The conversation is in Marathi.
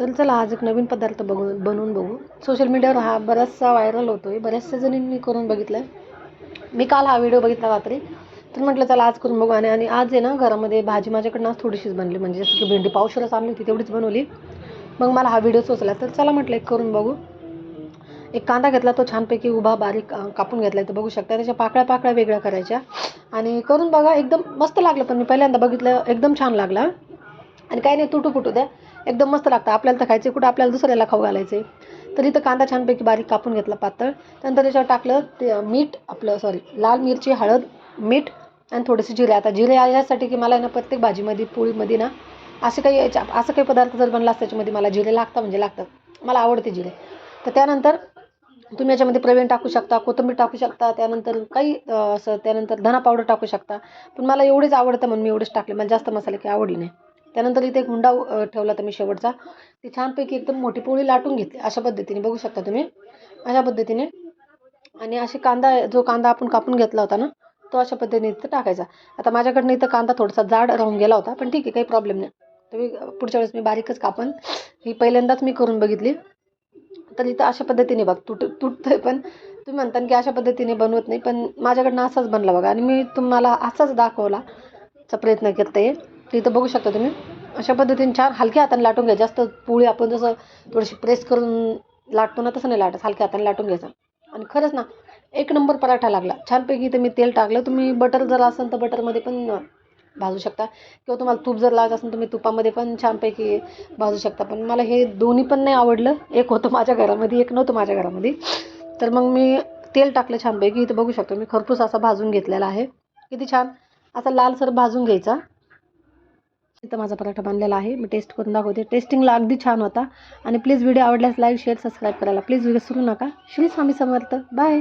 तर चला आज एक नवीन पदार्थ बघू बनवून बघू. सोशल मीडियावर हा बराचसा व्हायरल होतो आहे बऱ्याचशा जणींनी करून बघितलं आहे मी काल हा व्हिडिओ बघितला रात्री. तर म्हटलं चला आज करून बघू. आणि आणि आज आहे ना घरामध्ये भाजी माझ्याकडनं आज थोडीशीच बनली. म्हणजे जसं की भेंडी पावशरच आणली होती तेवढीच बनवली. मग मला हा व्हिडिओ सोचला तर चला म्हटलं एक करून बघू. एक कांदा घेतला तो छानपैकी उभा बारीक कापून घेतला तर बघू शकता. त्याच्या पाकळ्या पाकळ्या वेगळ्या करायच्या. आणि करून बघा एकदम मस्त लागलं. पण मी पहिल्यांदा बघितलं एकदम छान लागला. आणि काही नाही तुटू फुटू द्या. एकदम मस्त लागतं. आपल्याला तर खायचे कुठं आपल्याला दुसऱ्याला खाऊ घालायचे तर इथं कांदा छानपैकी बारीक कापून घेतला पातळ. त्यानंतर त्याच्यावर टाकलं ते मीठ आपलं सॉरी लाल मिरची हळद मीठ आणि थोडेसे जिरे. आता जिरे यासाठी की मला आहे ना प्रत्येक भाजीमध्ये पोळीमध्ये ना असे काही याच्या असं काही पदार्थ जर बनला असं त्याच्यामध्ये मला जिरे लागतात म्हणजे लागतात. मला आवडते जिरे. तर त्यानंतर तुम्ही याच्यामध्ये प्रवीण टाकू शकता कोथिंबीर टाकू शकता त्यानंतर काही असं त्यानंतर धना पावडर टाकू शकता. पण मला एवढेच आवडतं म्हणून मी एवढेच टाकले. मला जास्त मसाले काही आवडले नाही. त्यानंतर इथे एक हुंडा ठेवला तर मी शेवटचा. ती छानपैकी एकदम मोठी पोळी लाटून घेतली. अशा पद्धतीने बघू शकता तुम्ही. अशा पद्धतीने. आणि असे कांदा जो कांदा आपण कापून घेतला होता ना तो अशा पद्धतीने इथं टाकायचा. आता माझ्याकडनं इथं कांदा थोडासा जाड राहून गेला होता पण ठीक आहे काही प्रॉब्लेम नाही. तुम्ही पुढच्या वेळेस मी बारीकच कापन. ही पहिल्यांदाच मी करून बघितली. तर इथं अशा पद्धतीने बघ तुट तुटतंय पण. तुम्ही म्हणता की अशा पद्धतीने बनवत नाही पण माझ्याकडनं असाच बनला बघा. आणि मी तुम्हाला असाच दाखवला चा प्रयत्न करते तर इथं बघू शकता तुम्ही. अशा पद्धतीने छान हलक्या हाताने लाटून घ्या. जास्त पोळी आपण जसं थोडीशी प्रेस करून लाटतो ना तसं नाही लाटायचं हलक्या हाताने लाटून घ्यायचं. आणि खरंच ना एक नंबर पराठा लागला. छानपैकी इथं मी तेल टाकलं. तुम्ही बटर जर असेल तर बटरमध्ये पण भाजू शकता. किंवा तुम्हाला तूप जर लागत असेल तुम्ही तुपामध्ये पण छानपैकी भाजू शकता. पण मला हे दोन्ही पण नाही आवडलं. एक होतं माझ्या घरामध्ये एक नव्हतं माझ्या घरामध्ये. तर मग मी तेल टाकलं छानपैकी. इथं बघू शकतो मी खरपूस असा भाजून घेतलेला आहे. किती छान. असा लालसर भाजून घ्यायचा. इथं माझा पराठा बनलेला आहे. मी टेस्ट करून दाखवते. टेस्टिंगला अगदी छान होता. आणि प्लीज व्हिडिओ आवडल्यास लाईक शेअर सबस्क्राईब करायला. प्लीज विसरू नका. श्री स्वामी समर्थ. बाय